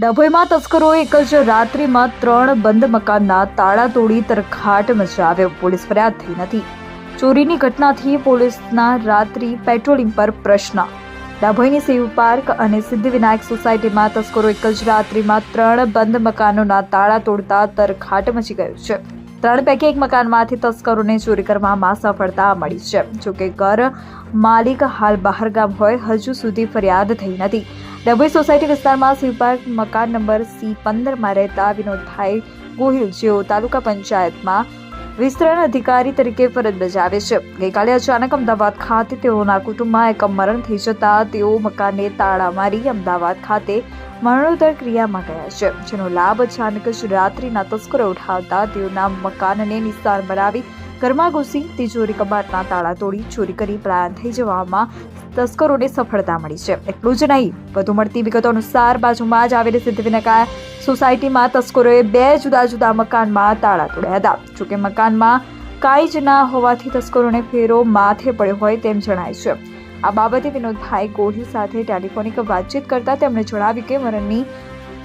ડભોઈમાં તસ્કરોએ એક જ રાત્રિમાં ત્રણ બંધ મકાનના તાળા તોડી તરખાટ મચાવ્યો. પોલીસ ફરિયાદ થઈ નથી. ચોરીની ઘટનાથી પોલીસના રાત્રિ પેટ્રોલિંગ પર પ્રશ્ન. ડભોઈની શિવ પાર્ક અને સિદ્ધિવિનાયક સોસાયટીમાં તસ્કરો એક જ રાત્રિમાં ત્રણ બંધ મકાનોના તાળા તોડતા તરખાટ મચી ગયું છે. ત્રણ પૈકી એક મકાનમાંથી તસ્કરોને ચોરી કરવામાં સફળતા મળી છે. જોકે ઘર માલિક હાલ બહારગામ હોય, હજુ સુધી ફરિયાદ થઈ નથી. ડભોઈ સોસાયટી વિસ્તારમાં શિવ પાર્ક મકાન નંબર સી પંદરમાં રહેતા વિનોદભાઈ ગોહિલ, જેઓ તાલુકા પંચાયતમાં વિસ્તરણ અધિકારી તરીકે ફરજ બજાવે છે. ગઈકાલે અચાનક અમદાવાદ ખાતે તેઓના કુટુંબમાં એક મરણ થઈ જતા તેઓ મકાનને તાળા મારી અમદાવાદ ખાતે મરણોત્તર ક્રિયામાં ગયા છે, જેનો લાભ અચાનક જ રાત્રિના તસ્કરો ઉઠાવતા તેઓના મકાનને નિશાન બનાવી ઘરમાં ઘૂસી તિજોરી કબાટના તાળા તોડી ચોરી કરી પલાયન થઈ જવામાં તસ્કરોને સફળતા મળી છે. એટલું જ નહીં, વધુ મળતી વિગતો અનુસાર બાજુમાં જ આવેલી સિદ્ધિવિનાયકા સોસાયટીમાં તસ્કરોએ બે જુદા જુદા મકાનમાં તાળા તોડ્યા હતા. જોકે મકાનમાં કાંઈ જ ના હોવાથી તસ્કરોને ફેરો માથે પડ્યો હોય તેમ જણાય છે. આ બાબતે વિનોદભાઈ ગોહિલ સાથે ટેલિફોનિક વાતચીત કરતા તેમણે જણાવ્યું કે મરણની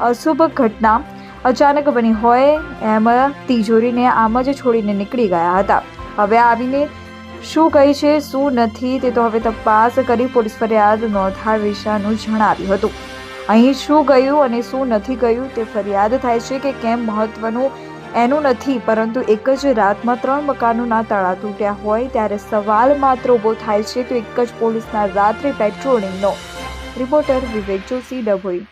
અશુભ ઘટના અચાનક બની હોય એમ તિજોરીને આમ જ છોડીને નીકળી ગયા હતા. હવે આવીને શું કહી છે, શું નથી તે તો હવે તપાસ કરી પોલીસ ફરિયાદ નોંધાવીશાનું જણાવ્યું હતું. અહીં શું ગયું અને શું નથી ગયું તે ફરિયાદ થાય છે કે કેમ મહત્વનું એનું નથી, પરંતુ એક જ રાતમાં ત્રણ મકાનોના તાળા તૂટ્યા હોય ત્યારે સવાલ માત્ર ઊભો થાય છે તો એક જ પોલીસના રાત્રિ પેટ્રોલિંગનો. રિપોર્ટર વિવેક જોશી, ડભોઈ.